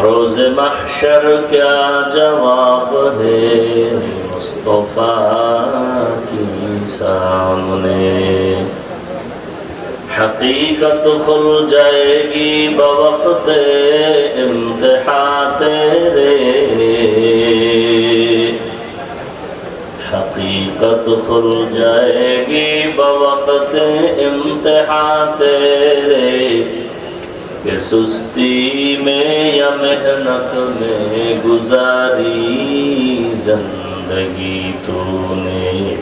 روز محشر کیا جواب ہے مصطفیٰ کی سامنے؟ حقیقت کھل جائے گی بوقت امتحان تیرے۔ حقیقت کھل جائے گی بوقت امتحان تیرے۔ कि सुस्ती में या मेहनत में गुजारी ज़िंदगी तूने।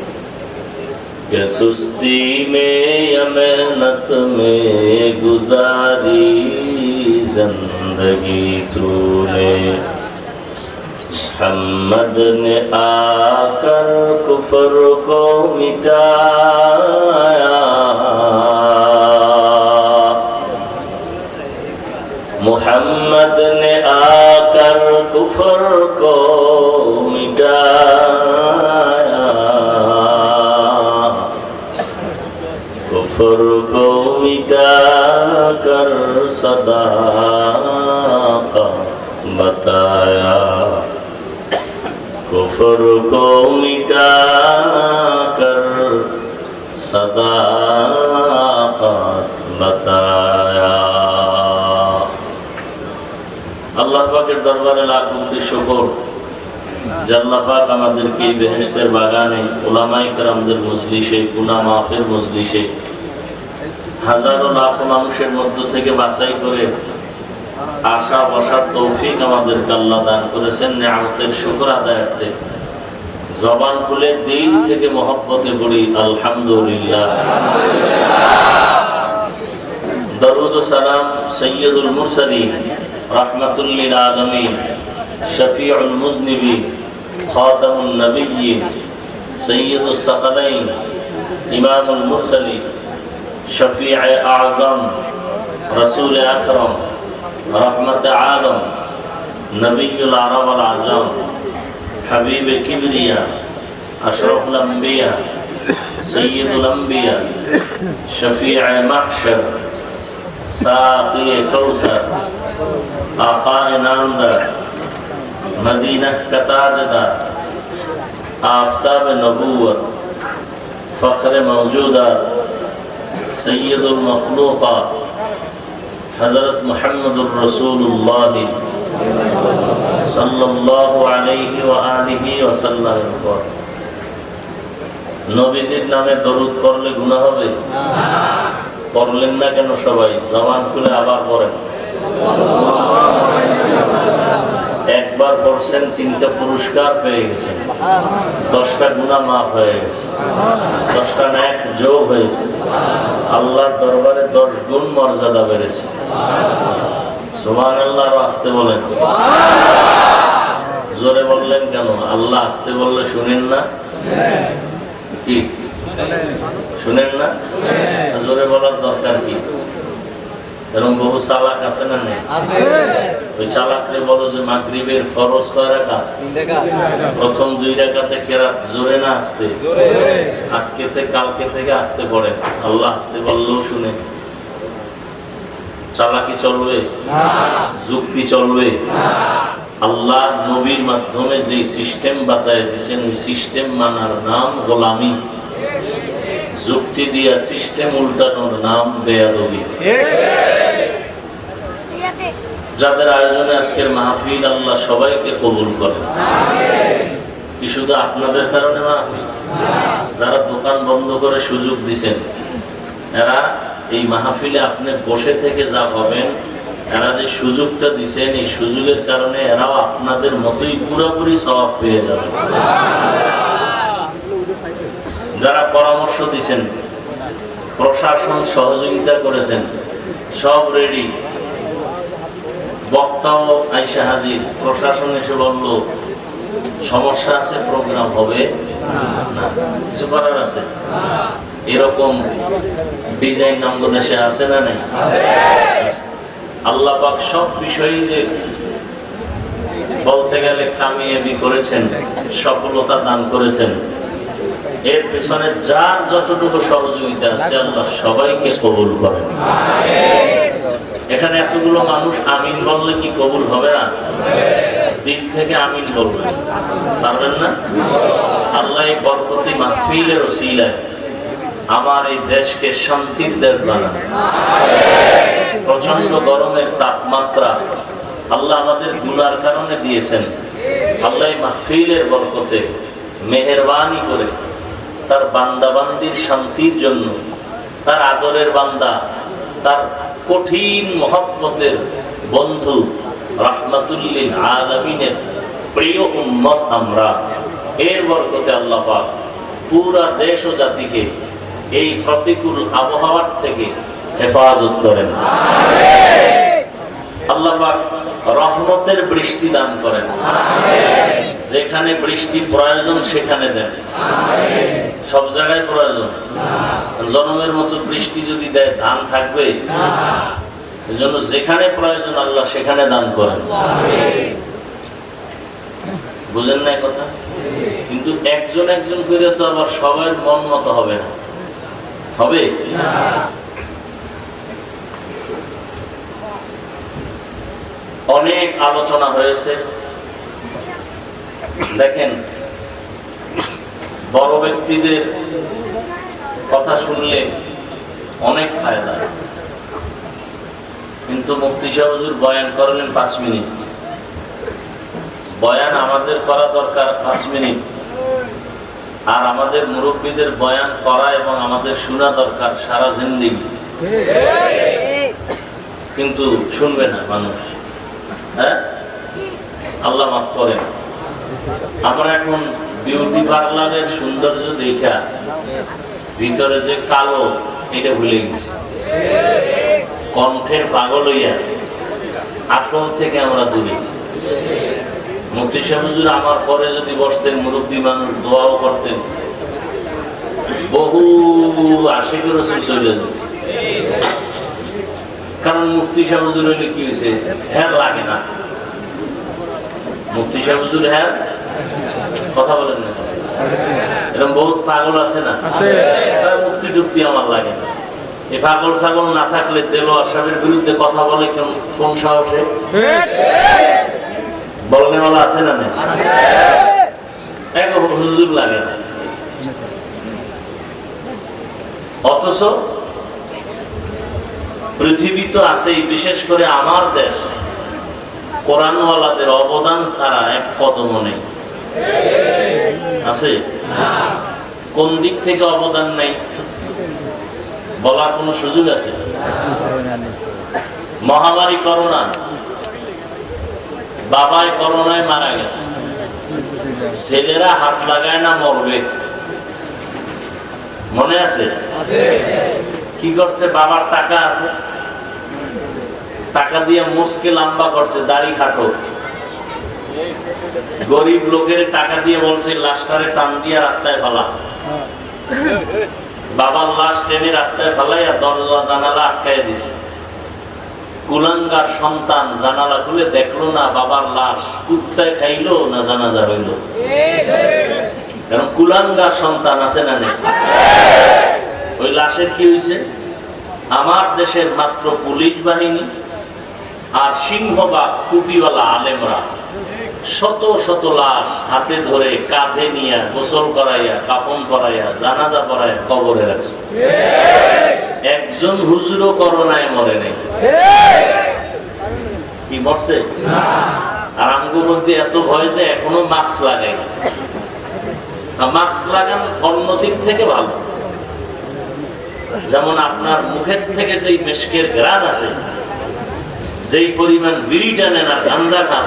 कि सुस्ती में या मेहनत में गुजारी ज़िंदगी तूने। मोहम्मद ने आकर कुफर को मिटाया मोहम्मद ने आकर कुफर को मिटाया कुफर को मिटाकर सदाकत बताया कुफर को मिटाकर सदाकत बताया আল্লাহ পাকের দরবারে লাখ কোটি শুকর। জাল্লাহ পাক আমাদেরকে এই বেহেশতের বাগানে ওলামাই কারামদের মজলিসে গুনা মাফের মজলিসে হাজারো লাখো মানুষের মধ্য থেকে বাছাই করে আশা, বসার তৌফিক আমাদেরকে আল্লাহ দান করেছেন নেয়ামতের শুকর আদায়ার্থে জবান খুলে দিল থেকে মহব্বতে পড়ি, আলহামদুলিল্লাহ। দরুদ সালাম সৈয়দুল মুরসালিন। রহমতুল্লিল আলমিন শফিউল মুজনিবিন খাতামুন নবিয়্যিন সৈয়দুস সাকালাইন ইমামুল মুরসালিন শফিউ আযম রাসূল আকরাম রহমত আলম নবিয়ুল আরব আল আজম হাবিব কিবরিয়া আশরফুল আম্বিয়া সৈয়দুল আম্বিয়া শফিউ ساقی کوثر آقا نامدار مدینہ کا تاجدار آفتاب نبوت فخر موجودات سید المخلوقات حضرت محمد الرسول اللہ صلی اللہ علیہ وآلہ وسلم پر নবীজির নামে দরুদ পড়লে গুণা হবে না পড়লেন না কেন সবাই? জবান খুলে আবার পড়েন। একবার পড়ছেন, তিনটা পুরস্কার পেয়ে গেছেন। দশটা গুণা মাফ হয়ে গেছে। দশটা ন্যাক যোগ হয়েছে। আল্লাহর দরবারে দশ গুণ মর্যাদা বেড়েছে। সুমান আল্লাহ আসতে বলেন। জোরে বললেন কেন? আল্লাহ আসতে বললে শুনেন না? কি? শুনেন না? জোরে বলার দরকার কি? এরকম বহু চালাক আছে না নেই? ওই চালাকরে বলো যে মাগরিবের ফরজ কয় রাখা প্রথম দুই রাকাতে কেরাত জোরে না আসতে? আজকে থেকে কালকে থেকে আসতে পড়ে আল্লাহ আসতে বললেও শুনে। চালাকি চলবে? যুক্তি চলবে? আল্লাহ নবীর মাধ্যমে যে সিস্টেম বাতায় দিয়েছেন ওই সিস্টেম মানার নাম গোলামি। যুক্তি দিয়া সিস্টেম উল্টানোর নাম বেয়াদবি। যাদের আয়োজনে আজকের মাহফিল আল্লাহ সবাইকে কবুল করেন। কি শুধু আপনাদের কারণে মাহফিল? যারা দোকান বন্ধ করে সুযোগ দিছেন, এরা এই মাহফিলে আপনি বসে থেকে যা হবেন এরা যে সুযোগটা দিছেন, এই সুযোগের কারণে এরাও আপনাদের মতোই পুরোপুরি স্বভাব পেয়ে যাবে। যারা পরামর্শ দিছেন, প্রশাসন সহযোগিতা করেছেন, সব রেডি বক্তাও আইসা হাজির, প্রশাসন এসে বলল, সমস্যা আছে প্রোগ্রাম হবে কিছু করার আছে? এরকম ডিজাইন নাম দেশে আছে না নাই। আল্লাহ পাক সব বিষয়ে যে বলতে গেলে কামিয়াবি করেছেন, সফলতা দান করেছেন এর পেছনে যার যতটুকু সহযোগিতা আছে আল্লাহ সবাইকে কবুল করেন। এখানে এতগুলো মানুষ আমিন বললে কি কবুল হবে না? দিল থেকে আমিন বলবেন পারবেন না? আল্লাহ এই বরকতি মাহফিলের ওসিলায় আমার এই দেশকে শান্তির দেশ বানান। প্রচণ্ড গরমের তাপমাত্রা আল্লাহ আমাদের গুনার কারণে দিয়েছেন। আল্লাহ মাহফিলের বরকতে মেহরবানি করে তার বান্দাবান্দির শান্তির জন্য, তার আদরের বান্দা, তার কঠিন মহব্বতের বন্ধু, রাহমাতুল্লিল আলমিনের প্রিয় উম্মত আমরা। এর বরকতে আল্লাহ পাক পুরা দেশ ও জাতিকে এই প্রতিকূল আবহাওয়ার থেকে হেফাজত করেন। আল্লাহ পাক রহমতের বৃষ্টি দান করেন। যেখানে বৃষ্টি প্রয়োজন সেখানে দেন। সব জায়গায় প্রয়োজন। জনমের মতো বৃষ্টি যদি দেয়, ধান থাকবে? এজন্য যেখানে প্রয়োজন আল্লাহ সেখানে দান করেন। বুঝেন না কথা? কিন্তু একজন একজন করে তো আবার সবার মন মতো হবে না। হবে? অনেক আলোচনা হয়েছে। দেখেন বড় ব্যক্তিদের কথা শুনলে অনেক ফায়দা। কিন্তু মুফতি সাহেব হুজুর বয়ান করলেন পাঁচ মিনিট। বয়ান আমাদের করা দরকার পাঁচ মিনিট। আর আমাদের মুরব্বীদের বয়ান করা এবং আমাদের শোনা দরকার সারা জিন্দিগি। কিন্তু শুনবে না মানুষ। হ্যাঁ? আল্লাহ মাফ করেন। আমরা এখন বিউটি পার্লারের সৌন্দর্য দেখা, ভিতরে যে কালো, এটা ভুলে গেছি। কণ্ঠের পাগল হইয়া আসল থেকে আমরা দূরে। মুফতি সাহেব, হুজুর, আমার পরে যদি বসতেন, মুরব্বী মানুষ দোয়াও করতেন। বহু আশেখ রসুল চলে যেত। কারণ মুফতি সাহেব, হুজুর, হইলে কি হয়েছে হ্যাঁ লাগে না। মুক্তি সাহেব, হুজুর হ্যাঁ কথা বলেন না। এরকম বহুত পাগল আছে না? তার মুফতি টুক্তি আমার লাগে না। এই পাগল ছাগল না থাকলে দেল আসামের বিরুদ্ধে কথা বলে কোন- সাহসে? বলনেওয়ালা আছে না এক হুজুর লাগে না। অথচ পৃথিবী তো আছেই বিশেষ করে আমার দেশ। কোরআনওয়ালাদের অবদান ছাড়া এক কদম নেই। আছে? কোন দিক থেকে অবদান নেই? বলার কোনো সুযোগ আছে? মহামারী করোনা। বাবায় করোনায় মারা গেছে। ছেলেরা হাত লাগায় না মরবে? মনে আছে? কি করছে? বাবার টাকা আছে? টাকা দিয়ে মুসকে লম্বা করছে, দাড়ি খাটো। গরিব লোকের টাকা দিয়ে বলছে, লাশটারে টান দিয়ে রাস্তায় ফেলা। বাবার লাশ টেনে রাস্তায় ফেলাইয়া দরজা জানালা আটকায় দিছে। কুলাঙ্গার সন্তান জানালা খুলে দেখল না বাবার লাশ, কুত্তায় খাইলো না জানাজা হইল কারণ কুলাঙ্গার সন্তান আছে না ওই লাশের কি হয়েছে আমার দেশের মাত্র পুলিশ বাহিনী আর সিংহবাগ কুপিওয়ালা আলেমরা। শত শত লাশ হাতে ধরে কাঁধে নিয়ে গোসল করাইয়া, কাফন করাইয়া, জানাজা পড়াইয়া কবরে রাখছে। একজন হুজুরও করোনায় মরে নেই। কি মরছে? আর আমগো মধ্যে এত ভয় যে এখনও মাস্ক লাগাই মাস্ক লাগান অন্য দিক থেকে ভালো। যেমন আপনার মুখের থেকে যেই মেশকের গ্রান আছে, যেই পরিমাণ বিড়ি টানেন আর গাঞ্জা খান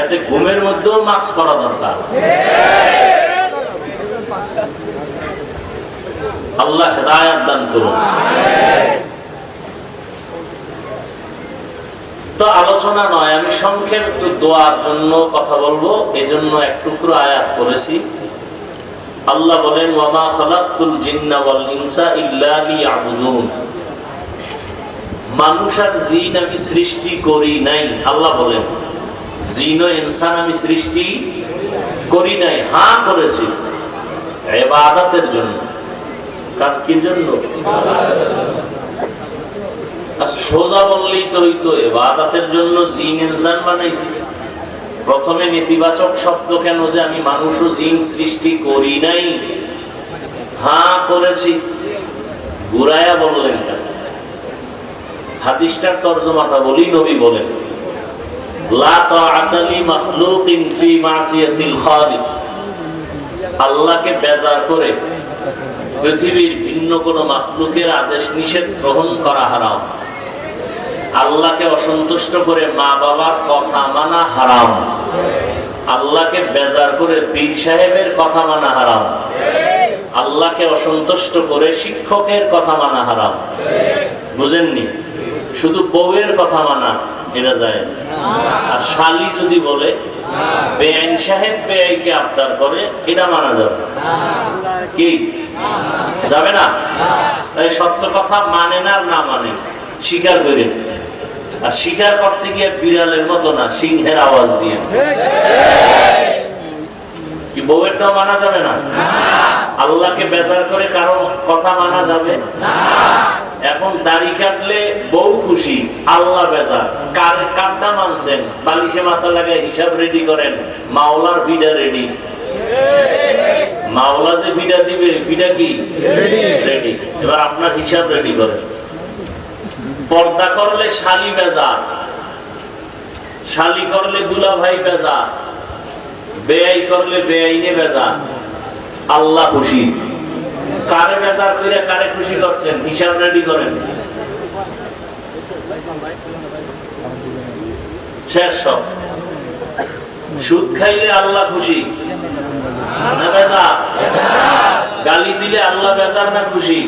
এতে ঘুমের মধ্যেও মাস্ক পরা দরকার। আল্লাহ হেদায়াত দান করুন। তো আলোচনা নয়, আমি সংক্ষেপ একটু দোয়ার জন্য কথা বলব এই জন্য এক টুকরো আয়াত করেছি আল্লাহ বলেন ওয়ামা খালাকতুল জিন্না ওয়াল ইনসা ইল্লা মানুষ আর জিন আমি সৃষ্টি করি নাই। আল্লাহ বলেন জিন ইনসান আমি সৃষ্টি করি নাই। হ্যাঁ করেছি। ইবাদতের জন্য। কার কি জন্য? আচ্ছা, সোজা বললেই তো হইতো এবাদাতের জন্য জিন ইনসান বানাইছি। প্রথমে নেতিবাচক শব্দ কেন যে আমি মানুষ ও জিন সৃষ্টি করি নাই? হ্যাঁ করেছি। ঘুরায়া বললেন কেন? হাদিসটার তর্জমাটা বলি, নবী বলেন আল্লাহকে বেজার করে পৃথিবীর ভিন্ন কোনো মাখলুকের আদেশ নিষেধ গ্রহণ করা হারাম। আল্লাহকে অসন্তুষ্ট করে মা বাবার কথা মানা হারাম। আল্লাহকে বেজার করে পীর সাহেবের কথা মানা হারাম। আল্লাহকে অসন্তুষ্ট করে শিক্ষকের কথা মানা হারাম। বুঝেননি? শুধু বউয়ের কথা মানা এটা যায় আর শালি যদি বলে বেআইন সাহেব বেআইকে আবদার করে এটা মানা যাবে কি? যাবে না? তাই সত্য কথা মানে না না মানে স্বীকার করে আর স্বীকার করতে গিয়ে বিড়ালের মতো না সিংহের আওয়াজ দিয়ে। কি বউয়েরটাও মানা যাবে না? আল্লাহকে বেজার করে কারও কথা মানা যাবে? এখন দাড়ি কাটলে বউ খুশি আল্লাহ বেজার। কার কারটা মানছেন? বালিশে মাথা লাগায় হিসাব রেডি করেন মাওলার ফিডা রেডি মাওলা যে ফিডা দিবে ফিডা কি? রেডি এবার আপনার হিসাব রেডি করেন। পর্দা করলে শালি বেজার। শালি করলে দুলা ভাই বেজার। বেআই করলে বেআইনে বেজার। আল্লাহ খুশি। কারে বেজার করে, কারে খুশি করছেন? হিসাব রেডি করেন। শেষ সব। সুদ খাইলে আল্লাহ খুশি? গালি দিলে আল্লাহ বেজার না খুশি?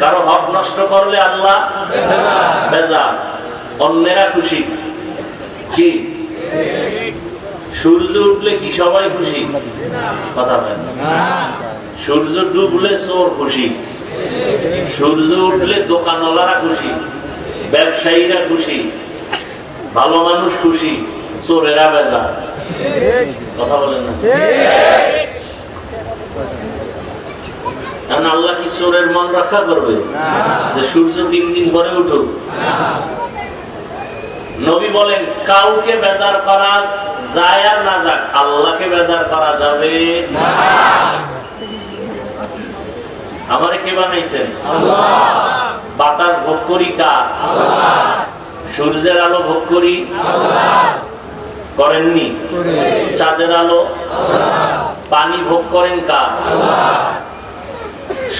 কারও হক নষ্ট করলে আল্লাহ বেজার। অন্যেরা খুশি। কি? সূর্য উঠলে কি সবাই খুশি? কথা বলেন। সূর্য ডুবলে চোর খুশি। সূর্য উঠলে দোকানওয়ালারা খুশি। ব্যবসায়ীরা খুশি। ভালো মানুষ খুশি। চোরেরা বেজা কথা বলেন না। আল্লাহ কি চোরের মন রক্ষা করবে? যে সূর্য তিন দিন পরে উঠুক। নবী বলেন, কাউকে বেজার করা যায় আর না যাক, আল্লাহকে বেজার করা যাবে আমারে কে বানাইছেন? বাতাস ভোগ করি কার? সূর্যের আলো ভোগ করি? করেননি? চাঁদের আলো? পানি ভোগ করেন কার?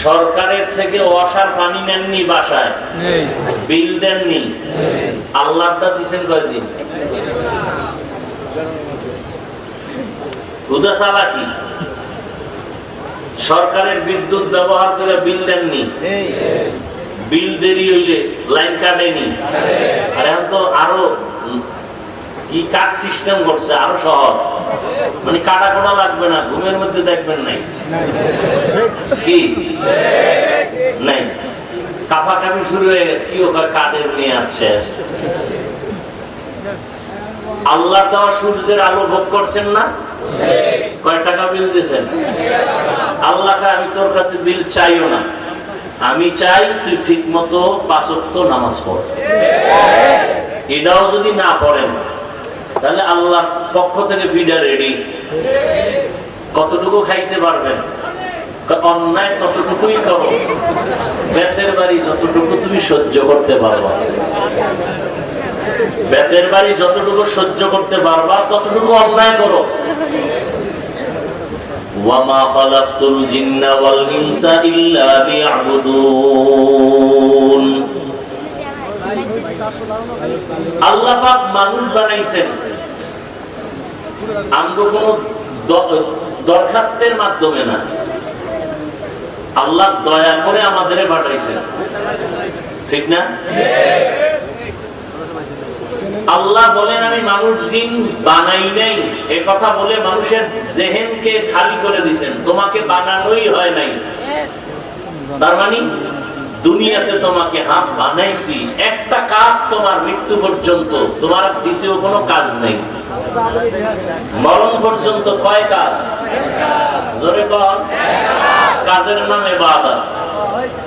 সরকারের থেকে ওয়াসার পানি নেননি বাসায়? বিল দেননি? আল্লাহটা দিচ্ছেন কয়দিন? হুদা চালাকি সরকারের বিদ্যুৎ ব্যবহার করে বিল দেননি। বিল দেরি হইলে লাইন কাটেনি। আর এখন তো আরও কি কাট সিস্টেম করছে আরও সহজ। মানে কাটা কোটা লাগবে না ঘুমের মধ্যে দেখবেন নাই। কি? নাই। কাফা কাফি শুরু হয়ে গেছে কি ওখানে কাদের নিয়ে আছে আল্লাহ দেওয়া সূর্যের আলো ভোগ করছেন না। কয় টাকা বিল দিয়েছেন? আমি তোর কাছে বিল চাইও না। আমি চাই তুই ঠিক মতো নামাজ এটাও যদি না পড়েন, তাহলে আল্লাহর পক্ষ থেকে ফিডা রেডি কতটুকু খাইতে পারবেন? অন্যায় ততটুকুই করো। বেতের বাড়ি যতটুকু তুমি সহ্য করতে পারবা। বেতের বাড়ি যতটুকু সহ্য করতে পারবা, ততটুকু অন্যায় করো। আল্লাহ মানুষ বানাইছেন। আমগো কোনো দরখাস্তের মাধ্যমে না। আল্লাহ দয়া করে আমাদের পাঠাইছেন। ঠিক না? আল্লাহ বলেন, আমি মানুষ জিন বানাই নাই। এ কথা বলে মানুষের জেহেনকে খালি করে দিছেন। তোমাকে বানানোই হয় নাই। তার মানে দুনিয়াতে তোমাকে হাত বানাইছি। একটা কাজ তোমার মৃত্যু পর্যন্ত, তোমার দ্বিতীয় কোনো কাজ নেই। মরণ পর্যন্ত কয় কাজ? জোরে কর কাজের নাম এবাদত।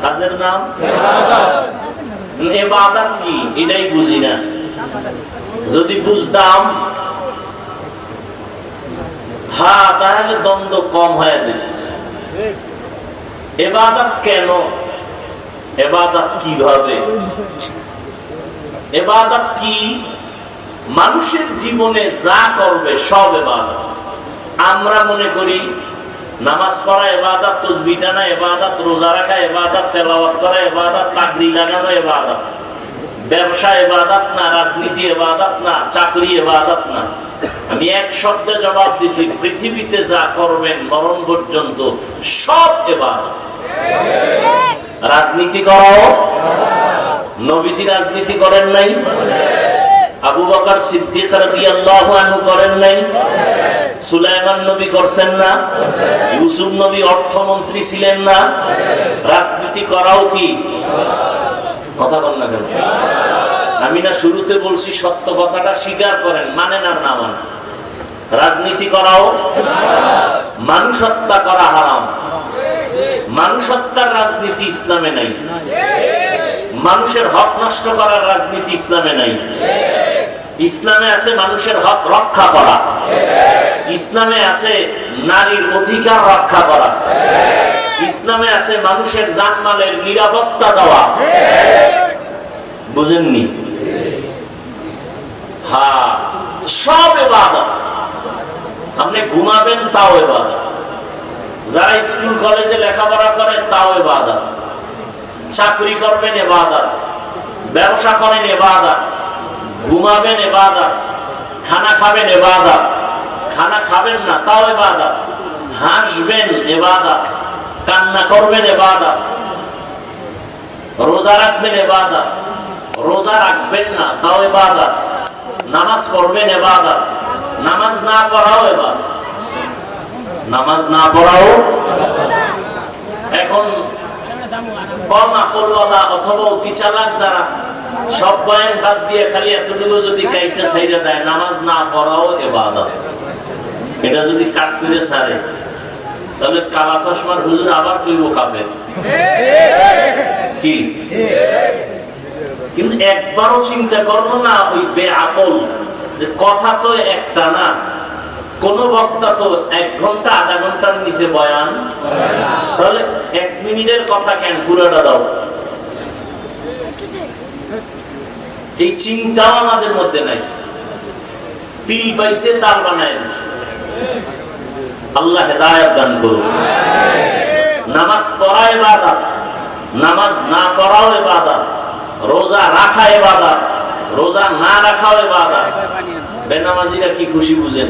কাজের নাম? এবাদত কি? এটাই বুঝি না। যদি বুঝতাম হ্যাঁ তাহলে দ্বন্দ্ব কম হয়ে যেত। এবাদত কেন? এবাদত কীভাবে? এবাদত কি? মানুষের জীবনে যা করবে, সব এবাদত। আমরা মনে করি, নামাজ পড়া এবাদত তসবি টানা এবাদত, রোজা রাখা এবাদত, তেলাওয়াত করা এবাদত পাগড়ি লাগানো এবাদত। ব্যবসা এবাদত না রাজনীতি এবাদত না, চাকরি এবাদত না। আমি এক শব্দে জবাব দিছি, পৃথিবীতে যা করবেন মরণ পর্যন্ত সব এবাদত। রাজনীতি করাও? নবীজি রাজনীতি করেন নাই? আবু বকর সিদ্দিক রাদিয়াল্লাহু আনহু করেন নাই? সুলাইমান নবী করছেন না? ইউসুফ নবী অর্থমন্ত্রী ছিলেন না? রাজনীতি করাও কি? কথা বল না কেন? আমি না শুরুতে বলছি সত্য কথাটা স্বীকার করেন, মানেন আর না মানেন। রাজনীতি করাও মানুষ হত্যা করা হারাম। মানুষ হত্যার রাজনীতি ইসলামে নাই। মানুষের হক নষ্ট করার রাজনীতি ইসলামে নাই। ইসলামে আছে মানুষের হক রক্ষা করা। ইসলামে আছে নারীর অধিকার রক্ষা করা। ইসলামে আছে মানুষের জানমালের নিরাপত্তা দেওয়া। বুঝেননি? হ্যাঁ সব এবাদত। আপনি ঘুমাবেন, তাও এবাদত। যারা স্কুল, কলেজে লেখাপড়া করে, তাও এবাদত। চাকরি করবেন, এবাদত। ব্যবসা করেন, এবাদত। ঘুমাবেন, এবাদত। খানা খাবেন, এবাদত। খানা খাবেন না, তাও এবাদত। হাসবেন, এবাদত। কান্না করবেন এবাদত রোজা রাখবেন এবাদত রোজা রাখবেন না, তাও এবাদত নামাজ পড়বেন এবাদত নামাজ না পড়াও এবাদত নামাজ না পড়াও। এখন অথবা অতি চালাক যারা, সব বাদ দিয়ে খালি এতটুকু যদি দেয়, নামাজ না পড়াও এবাদত এটা যদি কাট করে ছাড়ে। তাহলে কালা চশমার হুজুর আবার কইব কাফের? কি? কিন্তু একবারও চিন্তা করল না, ওই বে আকল যে কথা তো একটা না, কোন বক্তা তো এক ঘণ্টা, আধা ঘণ্টার নিচে বয়ান। তাহলে এক মিনিটের কথা কেন? পুরোটা দাও। এই চিন্তাও আমাদের মধ্যে নাই। তিল পাইছে তার বানায় দিছে। আল্লাহ হেদায়ত দান করুন। নামাজ পড়া এবাদত নামাজ না পড়াও এবাদত রোজা রাখা এবাদত রোজা না রাখাও এবাদত বেনামাজিরা কি খুশি বুঝেন?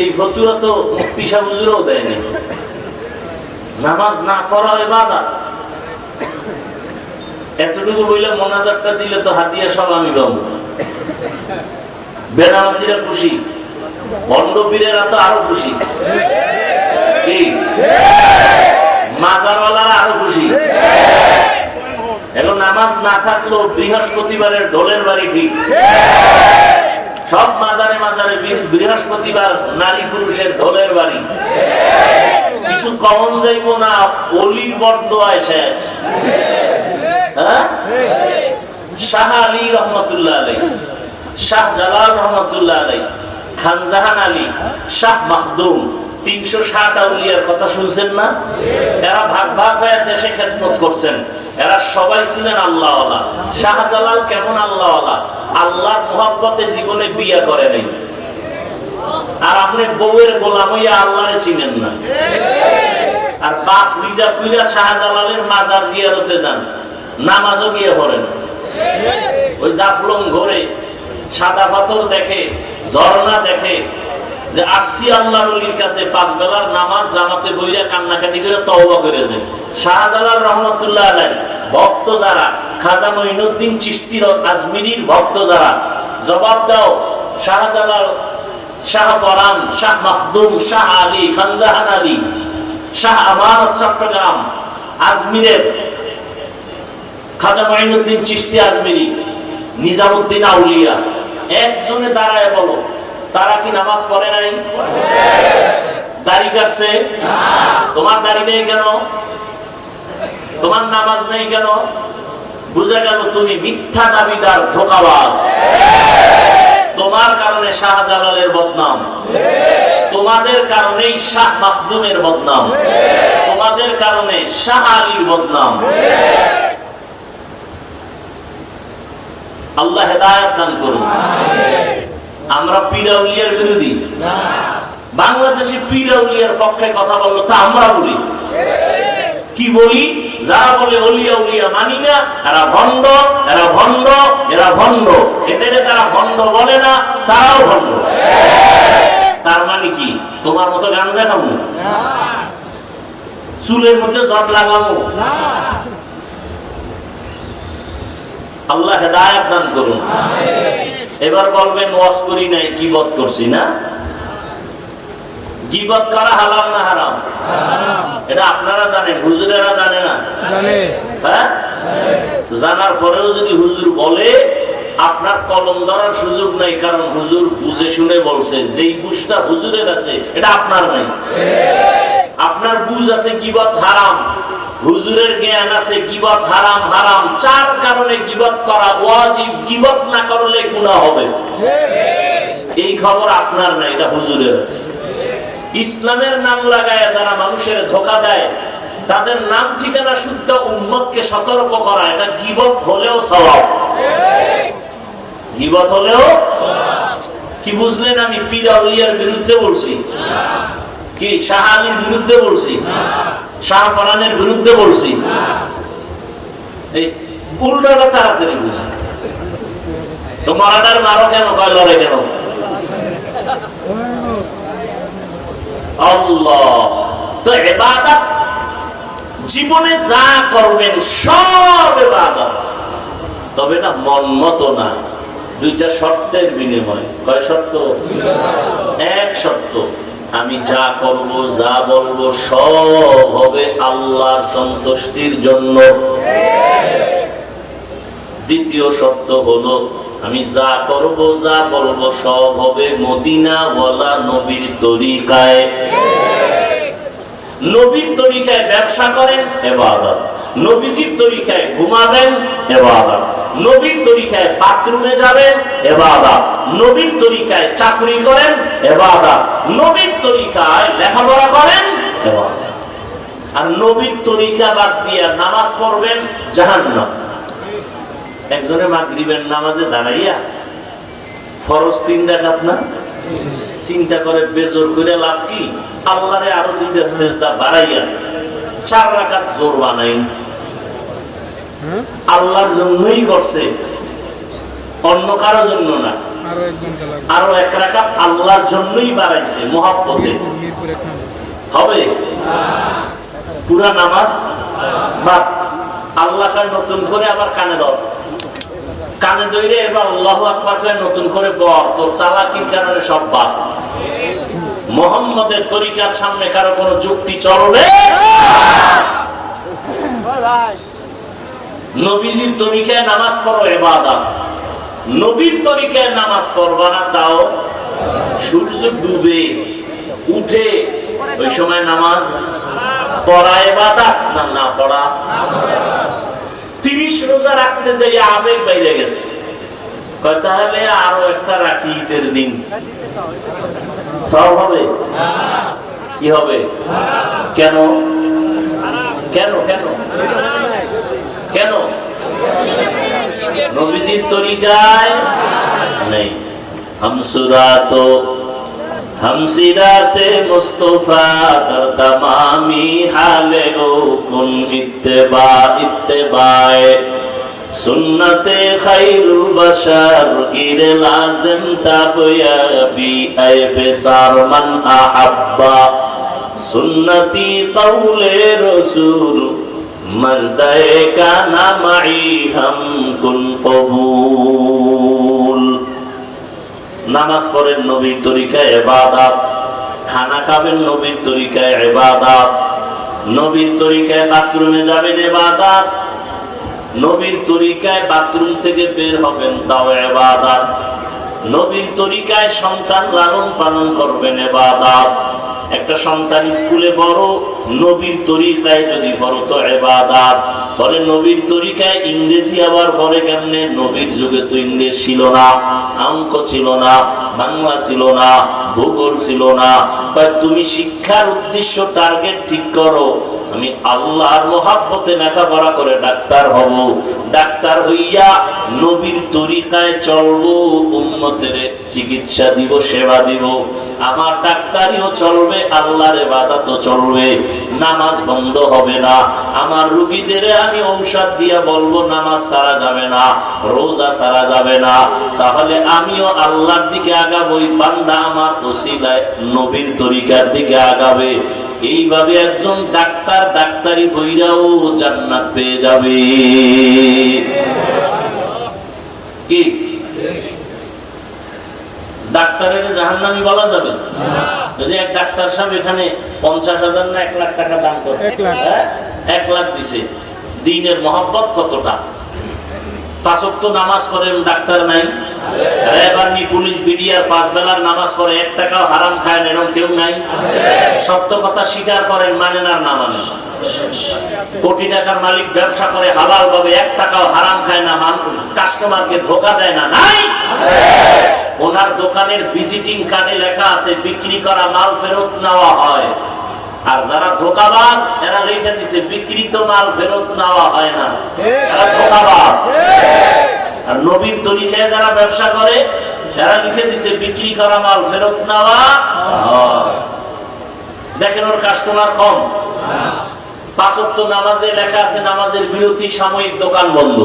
এই ফতুয়া তো মুক্তি সাহ হুজুরও দেয়নি। নামাজ না পড়াও এবাদত এতটুকু বইলে মোনাজারটা দিলে তো হাতিয়া সব আমি পাবো। বেনামাজিরা খুশি। পীরেরা তো আরও খুশি। মাজারওয়ালারা আরও খুশি। এখন নামাজ না থাকলেও বৃহস্পতিবারের ঢোলের বাড়ি ঠিক। সব মাজারে মাজারে বৃহস্পতিবার নারী পুরুষের ঢোলের বাড়ি। কিছু কমন যাইব না, অলির বরদোয়ায় শেষ। হ্যাঁ? শাহ আলী রহমতুল্লাহ আলাই শাহ জালাল রহমতুল্লাহ আলাই খানজাহান আলী, শাহ মাখদুম, তিনশো ষাট আউলিয়ার কথা শুনছেন না? এরা ভাগ ভাগ হয়ে দেশে খেদমত করছেন। এরা সবাই ছিলেন আল্লাহ শাহজালাল কেমন আল্লাহ আল্লাহর মোহাব্বতে জীবনে বিয়ে করে নাই। আর আপনি বউয়ের গোলাম হইয়া আল্লাহরে চিনেন না। আর বাস রিজার্ভ কইরা শাহজালালের মাজার জিয়ারতে যান। নামাজও গিয়ে পড়েন। ওই জাফলং ঘরে সাদা পাথর দেখে, ঝর্ণা দেখে, যে আসছি আল্লাহর অলির কাছে, পাঁচ বেলার নামাজ জামাতে বইরা কান্নাকাটি করে তওবা করেছে শাহজালাল রহমতুল্লাহ আলাই ভক্ত যারা, খাজা মঈনুদ্দিন চিশতির আজমিরির ভক্ত যারা, জবাব দাও, শাহজালাল শাহ পরান, শাহ মখদুম, শাহ আলী, খানজাহান আলী, শাহ আমানত চট্টগ্রাম, আজমিরের খাজা মাইনুদ্দিন চিশতি আজমিরি, নিজামুদ্দিন আউলিয়া একজনে দাঁড়ায় বলো, তারা কি নামাজ পড়ে নাই? দাড়ি কাটছে? তোমার দাড়ি নেই কেন? তোমার নামাজ নেই কেন? বুঝা গেল তুমি মিথ্যা দাবিদার, ধোকাবাজ। তোমার কারণে শাহজালালের বদনাম। তোমাদের কারণেই শাহ মাখদুমের বদনাম। তোমাদের কারণে শাহ আলীর বদনাম। আল্লাহ হেদায়ত দান করুন। আমরা পীরাউলিয়ার বিরোধী। বাংলাদেশে পীরাউলিয়ার পক্ষে কথা বলল তা আমরা বলি। কি বলি? যারা বলে অলিয়া উলিয়া মানি না এরা ভণ্ড এরা ভণ্ড এরা ভণ্ড। এদের যারা ভণ্ড বলে না তারাও ভণ্ড। তার মানে কি? তোমার মতো গাঞ্জা খাব? চুলের মধ্যে জট লাগাবো? আল্লাহ হেদায়ত দান করুন। এবার বলবেন ওয়াজ করি নাই গিবত করছি না? গিবত করা হালাল না হারাম? এটা আপনারা জানেন হুজুরেরা জানে না। হ্যাঁ? জানার পরেও যদি হুজুর বলে আপনার কলম ধরার সুযোগ নাই কারণ হুজুর বুঝে শুনে বলছে যেই বুঝটা হুজুরের আছে এটা আপনার নাই। আপনার বুঝ আছে গিবত হারাম। হুজুরের জ্ঞান আছে, গিবত হারাম হারাম। চার কারণে গিবত করা ওয়াজিব, গিবত না করলে গুনাহ হবে। এই খবর আপনার নাই এটা হুজুরের আছে। ইসলামের নাম লাগায় যারা মানুষের ধোকা দেয়, তাদের নাম ঠিকানা শুদ্ধ উম্মতকে সতর্ক করা, এটা গিবত হলেও স্বভাব গিবত হলেও কি বুঝলেন আমি? পিরাউলিয়ার বিরুদ্ধে বলছি। কি? শাহ আলীর বিরুদ্ধে বলছি। বিরুদ্ধে বলছি। তাড়াতাড়ি বুঝি? মারো কেন, কয় কেন? জীবনে যা করবেন সব এবাদত। তবে না, মন মতো না। দুইটা শর্তের বিনিময়। কয় শর্ত? এক শর্ত। আমি যা করব, যা বলব, সব হবে আল্লাহর সন্তুষ্টির জন্য। দ্বিতীয় শর্ত হলো, আমি যা করব, যা বলব, সব হবে মদিনা ওয়ালা নবীর তরিকায়। নবীর তরিকায় ব্যবসা করেন, এবাদত। নবীজির তরিকায় ঘুমাবেন এবাদত। নবীর তরিকায় বাথরুমে যাবেন, এবাদত। নবীর তরিকায় চাকরি করেন, এবাদত। নবীর তরিকায় লেখাপড়া করেন, এবাদত। আর নবীর তরিকা বাদ দিয়ে নামাজ পড়বেন জাহান্নাম। একজনে মাগরিবের নামাজে দাঁড়াইয়া, ফরজ তিন রাখাত না? চিন্তা করে বেজোর করে লাভ কি? আল্লাহরে আরও দুইটা সেজদা বাড়াইয়া চার রাকাত জোর বানাই আল্লাহর জন্যই করছে। অন্য কারও জন্য না। আরও এক রাকাত আল্লাহর জন্যই বাড়াইছে মহাব্বতে। হবে? পুরা নামাজ? বা আল্লাহ খান নতুন করে আবার কানে ধর। কানে ধরে এবার আল্লাহ আকবার করে নতুন করে পড়। তোর চালাকির কারণে সব বাদ। মোহাম্মদের তরিকার সামনে কারও কোনো যুক্তি চলবে? নবীজির তরিকায় নামাজ পড়ো, এবাদত। নবীর তরিকায় নামাজ পড়বা না, তাও সূর্য ডুবে, উঠে ওই সময় নামাজ পড়া, এবাদত, না না পড়া। তিরিশ রোজা রাখতে যাই আবেগ বাইরে গেছে। তাহলে আরও একটা রাখি ঈদের দিন। সব হবে? কি হবে? কেন? কেন কেন? কেন? নবীজির তরিকায় নেই। হামসুরাত, হামসিরাতে মুস্তফা তার তামামি হালে ও কোন ইত্তেবা, ইত্তেবায়। সুন্নতে খাইরুল বাশার, গিরে লাজম তাবয়া বি আই বেসার মান আহাব্বা। সুন্নতি কওলে রসূল মজদায় নামাজ পড়েন নবীর তরিকায় এবাদাত খানা খাবেন নবীর তরিকায় এবাদাত নবীর তরিকায় বাথরুমে যাবেন এবাদাত নবীর তরিকায় বাথরুম থেকে বের হবেন তাও এবাদাত নবীর তরিকায় সন্তান লালন পালন করবেন এবাদাত একটা সন্তান স্কুলে বড় নবীর তরিকায় যদি বড় তো এবাদাত। বলে, নবীর তরিকায় ইংরেজি আবার পরে কেমনে? নবীর যুগে তো ইংরেজ ছিল না, অঙ্ক ছিল না, বাংলা ছিল না, ভূগোল ছিল না। তুমি শিক্ষার উদ্দেশ্য, টার্গেট ঠিক করো। আমি আল্লাহর মোহাব্বতে লেখাপড়া করে ডাক্তার হব। ডাক্তার হইয়া নবীর তরিকায় চলবো উন্নতের চিকিৎসা দিব, সেবা দিব। আমার ডাক্তারিও চলবে আল্লাহর এবাদতও চলবে, নামাজ বন্ধ হবে না। আমার রুগীদের আমি ঔষধ দিয়া বলব, নামাজ সারা যাবে না, রোজা সারা যাবে না। তাহলে আমিও আল্লাহর দিকে আগাবই, বান্দা আমার ওসিলায় নবীর তরিকার দিকে আগাবে। এইভাবে একজন ডাক্তার ডাক্তারি বইরাও জান্নাত পেয়ে যাবে। কি? ডাক্তারের জাহান্নামি বলা যাবে। যে এক ডাক্তার সাহেব এখানে পঞ্চাশ হাজার না এক লাখ টাকা দান এক লাখ। হ্যাঁ? এক লাখ দিছে। দিনের মহব্বত কতটা? পাঁচক তো নামাজ পড়েন ডাক্তার নাই। আর এবার পুলিশ বিডিআর পাঁচ বেলার নামাজ পড়ে এক টাকাও হারাম খায় এরকম কেউ নাই। সত্য কথা স্বীকার করেন মানেন আর না মানেন। কোটি টাকার মালিক ব্যবসা করে হালাল ভাবে এক টাকাও হারাম খায় না কাস্টমারকে ধোকা দেয় না নাই! ওনার দোকানের ভিজিটিং কার্ডে লেখা আছে, বিক্রি করা মাল ফেরত নেওয়া হয়। আর যারা ধোকাবাজ, এরা লিখে দিছে, বিক্রিত মাল ফেরত নেওয়া হয় না। এরা ধোকাবাজ। আর নবীর তরিকায় যারা ব্যবসা করে, এরা লিখে দিছে, বিক্রি করা মাল ফেরত নেওয়া দেখেন ওর কাস্টমার কম। পাঁচক্ত নামাজে লেখা আছে, নামাজের বিরতি সাময়িক দোকান বন্ধ।